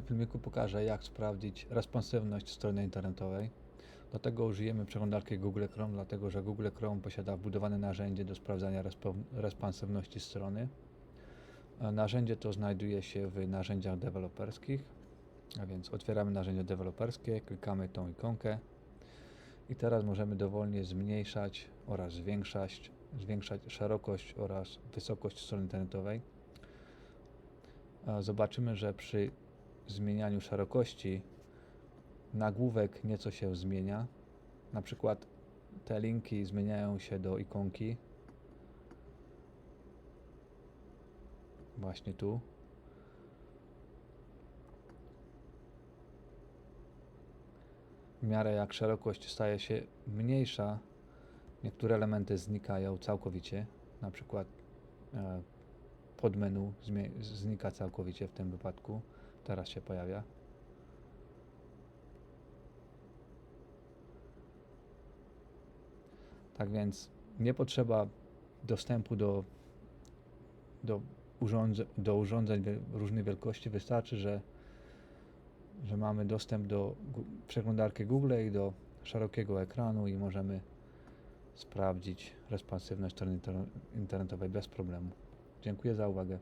W filmiku pokażę jak sprawdzić responsywność strony internetowej. Do tego użyjemy przeglądarki Google Chrome, dlatego że Google Chrome posiada wbudowane narzędzie do sprawdzania respo- responsywności strony. E, Narzędzie to znajduje się w narzędziach deweloperskich, a więc otwieramy narzędzie deweloperskie, klikamy tą ikonkę i teraz możemy dowolnie zmniejszać oraz zwiększać, zwiększać szerokość oraz wysokość strony internetowej. E, Zobaczymy, że przy zmienianiu szerokości nagłówek nieco się zmienia. Na przykład te linki zmieniają się do ikonki. Właśnie tu. W miarę jak szerokość staje się mniejsza, niektóre elementy znikają całkowicie. Na przykład e, podmenu znika całkowicie w tym wypadku. Teraz się pojawia. Tak więc nie potrzeba dostępu do, do, urządze, do urządzeń różnej wielkości. Wystarczy, że, że mamy dostęp do przeglądarki Google i do szerokiego ekranu i możemy sprawdzić responsywność strony inter- internetowej bez problemu. Dziękuję za uwagę.